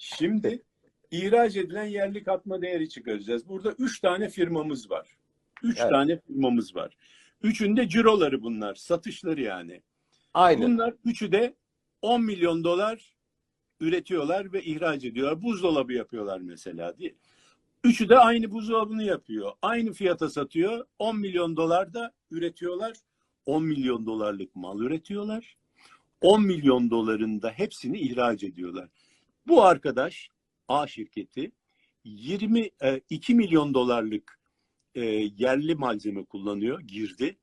Şimdi ihraç edilen yerli katma değeri çıkaracağız. Burada üç tane firmamız var. Üç Evet. tane firmamız var. Üçünde ciroları bunlar. Satışları yani. Aynen. Bunlar üçü de 10 milyon dolar üretiyorlar ve ihraç ediyorlar. Buzdolabı yapıyorlar mesela diye. Üçü de aynı buzdolabını yapıyor. Aynı fiyata satıyor. 10 milyon dolar da üretiyorlar. 10 milyon dolarlık mal üretiyorlar. 10 milyon doların da hepsini ihraç ediyorlar. Bu arkadaş A şirketi 22 milyon dolarlık e, yerli malzeme kullanıyor, girdi.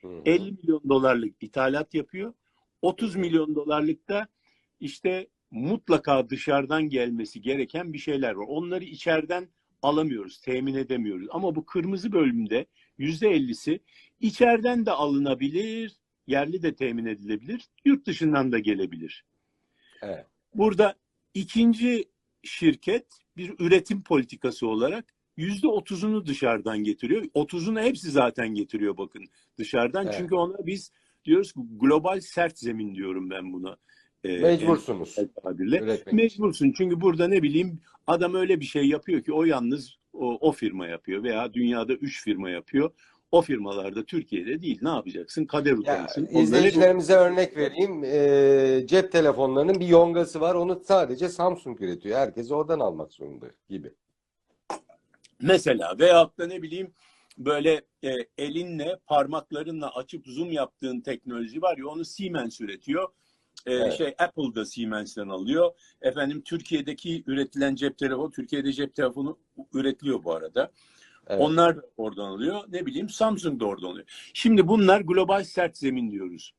Hı hı. 50 milyon dolarlık ithalat yapıyor. 30 milyon dolarlık da işte mutlaka dışarıdan gelmesi gereken bir şeyler var. Onları içeriden alamıyoruz, temin edemiyoruz. Ama bu kırmızı bölümde %50'si içeriden de alınabilir, yerli de temin edilebilir, yurt dışından da gelebilir. Evet. Burada ikinci şirket bir üretim politikası olarak yüzde otuzunu dışarıdan getiriyor. Otuzunu hepsi zaten getiriyor bakın dışarıdan. Evet. Çünkü ona biz diyoruz ki global sert zemin diyorum ben buna. Ee, Mecbursunuz tabirle. üretmek. Mecbursun çünkü burada ne bileyim adam öyle bir şey yapıyor ki o yalnız o, o firma yapıyor veya dünyada üç firma yapıyor. O firmalarda Türkiye'de değil. Ne yapacaksın? Kader Ya, utansın. Onları- izleyicilerimize örnek vereyim. Ee, cep telefonlarının bir yongası var. Onu sadece Samsung üretiyor. Herkes oradan almak zorunda gibi. Mesela veyahut da ne bileyim böyle e, elinle parmaklarınla açıp zoom yaptığın teknoloji var ya onu Siemens üretiyor. E, Evet. Şey Apple da Siemens'ten alıyor. Efendim Türkiye'deki üretilen cep telefonu, Türkiye'de cep telefonu üretiliyor bu arada. Evet. Onlar da oradan alıyor. Ne bileyim Samsung da oradan alıyor. Şimdi bunlar global sert zemin diyoruz.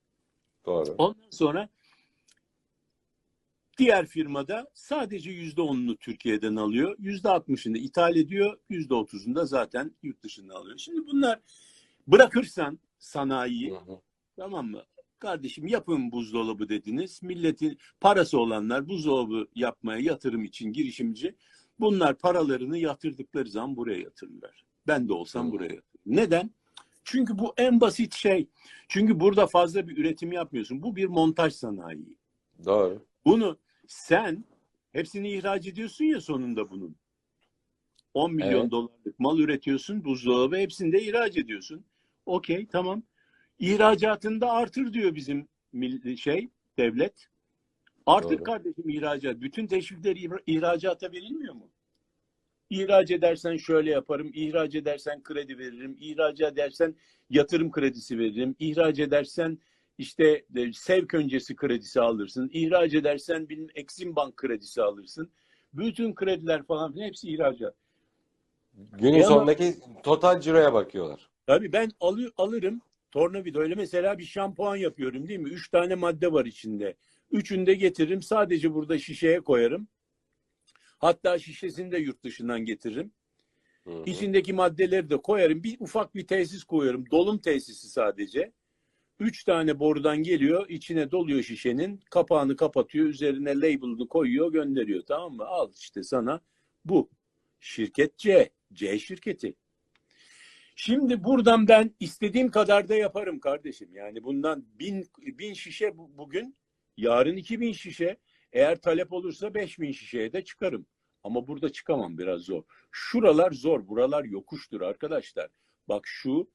Doğru. Ondan sonra diğer firmada sadece yüzde onunu Türkiye'den alıyor. Yüzde altmışını ithal ediyor. Yüzde otuzunu da zaten yurt dışından alıyor. Şimdi bunlar bırakırsan sanayiyi Hı hı. tamam mı? Kardeşim yapın buzdolabı dediniz. Milletin parası olanlar buzdolabı yapmaya yatırım için girişimci. Bunlar paralarını yatırdıkları zaman buraya yatırırlar. Ben de olsam Hı. buraya yatırırım. Neden? Çünkü bu en basit şey. Çünkü burada fazla bir üretim yapmıyorsun. Bu bir montaj sanayi. Doğru. Bunu sen hepsini ihraç ediyorsun ya sonunda bunun. 10 milyon Evet. dolarlık mal üretiyorsun, buzdolabı hepsini de ihraç ediyorsun. Okey tamam. İhracatını da artır diyor bizim şey devlet. Artır Doğru. kardeşim ihracat. Bütün teşvikler ihra- ihracata verilmiyor mu? İhraç edersen şöyle yaparım, ihraç edersen kredi veririm, ihraç edersen yatırım kredisi veririm, ihraç edersen işte e, sevk öncesi kredisi alırsın, ihraç edersen bilmem Exim Bank kredisi alırsın. Bütün krediler falan hepsi ihracat. Günün ama- sonundaki total ciroya bakıyorlar. Tabii ben alı, alırım tornavida öyle mesela bir şampuan yapıyorum değil mi? Üç tane madde var içinde. Üçünü de getiririm sadece burada şişeye koyarım. Hatta şişesini de yurt dışından getiririm. Hı hı. İçindeki maddeleri de koyarım. Bir ufak bir tesis koyuyorum. Dolum tesisi sadece. Üç tane borudan geliyor. içine doluyor şişenin. Kapağını kapatıyor. Üzerine label'ını koyuyor. Gönderiyor. Tamam mı? Al işte sana bu. Şirket C. C şirketi. Şimdi buradan ben istediğim kadar da yaparım kardeşim. Yani bundan bin, bin şişe bu- bugün, yarın iki bin şişe. Eğer talep olursa beş bin şişeye de çıkarım. Ama burada çıkamam biraz zor. Şuralar zor, buralar yokuştur arkadaşlar. Bak şu,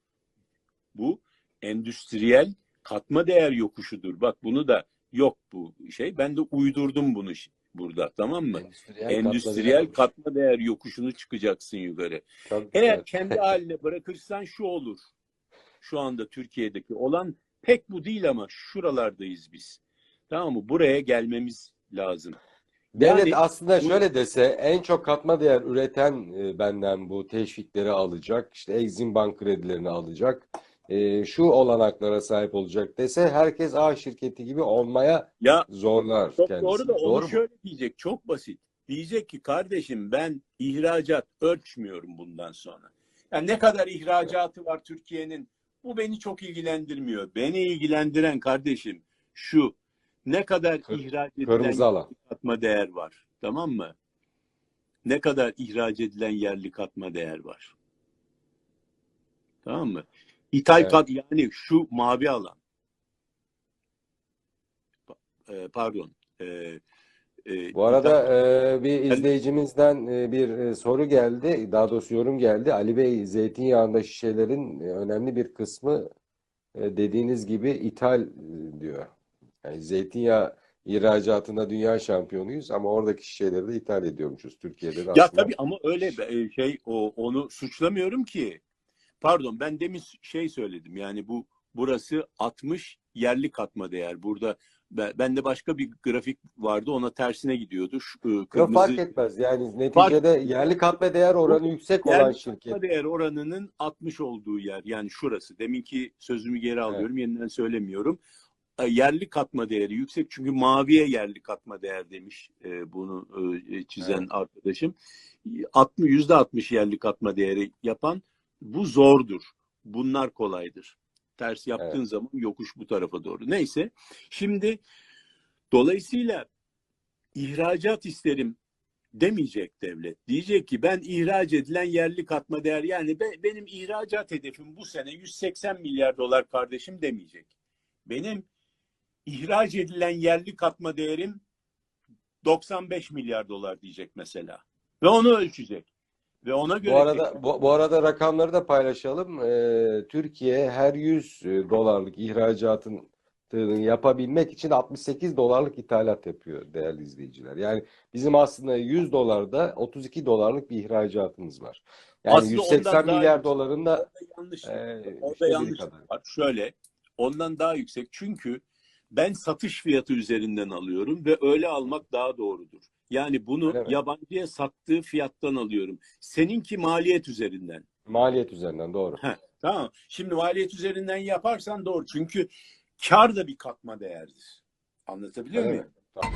bu endüstriyel katma değer yokuşudur. Bak bunu da yok bu şey. Ben de uydurdum bunu burada tamam mı? Endüstriyel, Endüstriyel katma katma değer yokuşunu çıkacaksın yukarı. Çok Eğer güzel. kendi haline bırakırsan şu olur. Şu anda Türkiye'deki olan pek bu değil ama şuralardayız biz. Tamam mı? Buraya gelmemiz lazım. Devlet Yani- aslında bu- şöyle dese en çok katma değer üreten e, benden bu teşvikleri alacak, işte Exim Bank kredilerini alacak, e, şu olanaklara sahip olacak dese herkes A şirketi gibi olmaya Ya zorlar çok kendisini. doğru da onu Doğru mu? şöyle diyecek. Çok basit. Diyecek ki kardeşim ben ihracat ölçmüyorum bundan sonra. Yani ne kadar ihracatı var Türkiye'nin bu beni çok ilgilendirmiyor. Beni ilgilendiren kardeşim şu ne kadar Kır- ihraç edilen katma değer var. Tamam mı? Ne kadar ihraç edilen yerli katma değer var. Tamam mı? İthal Evet. kat yani şu mavi alan. E, Pardon. E, e, Bu arada e, bir izleyicimizden e, bir e, soru geldi. Daha doğrusu yorum geldi. Ali Bey zeytinyağında şişelerin e, önemli bir kısmı dediğiniz gibi ithal diyor. Yani zeytinyağı ihracatında dünya şampiyonuyuz ama oradaki şişeleri de ithal ediyormuşuz. Türkiye'de de Ya aslında tabii ama öyle e, şey o onu suçlamıyorum ki. Pardon ben demin şey söyledim. Yani bu burası 60 yerli katma değer. Burada ben, bende başka bir grafik vardı. Ona tersine gidiyordu. Şu, Yok, kırmızı fark etmez. Yani neticede yerli katma değer oranı yüksek olan yerli şirket. katma değer oranının 60 olduğu yer. Yani şurası. Deminki sözümü geri alıyorum. Yeniden söylemiyorum. E, Yerli katma değeri yüksek çünkü maviye yerli katma değer demiş e, bunu e, çizen Evet. arkadaşım. 60 yüzde 60 yerli katma değeri yapan bu zordur. Bunlar kolaydır. Ters yaptığın zaman yokuş bu tarafa doğru. Neyse. Şimdi dolayısıyla ihracat isterim demeyecek devlet. Diyecek ki ben ihraç edilen yerli katma değer yani be- benim ihracat hedefim bu sene 180 milyar dolar kardeşim demeyecek. Benim ihraç edilen yerli katma değerim 95 milyar dolar diyecek mesela. Ve onu ölçecek. Ve ona göre Bu arada bu, bu arada rakamları da paylaşalım. Ee, Türkiye her 100 dolarlık ihracatın yapabilmek için 68 dolarlık ithalat yapıyor değerli izleyiciler. Yani bizim aslında 100 dolarda 32 dolarlık bir ihracatımız var. Yani Aslında 180 ondan daha milyar doların da Orada yanlış. e, Orada yanlış kadar. Şöyle, ondan daha yüksek. Çünkü ben satış fiyatı üzerinden alıyorum ve öyle almak daha doğrudur. Yani bunu mi? yabancıya sattığı fiyattan alıyorum. Seninki maliyet üzerinden. Maliyet üzerinden doğru. Tamam. Şimdi maliyet üzerinden yaparsan doğru. Çünkü kar da bir katma değerdir. Anlatabiliyor Öyle muyum? Tamam.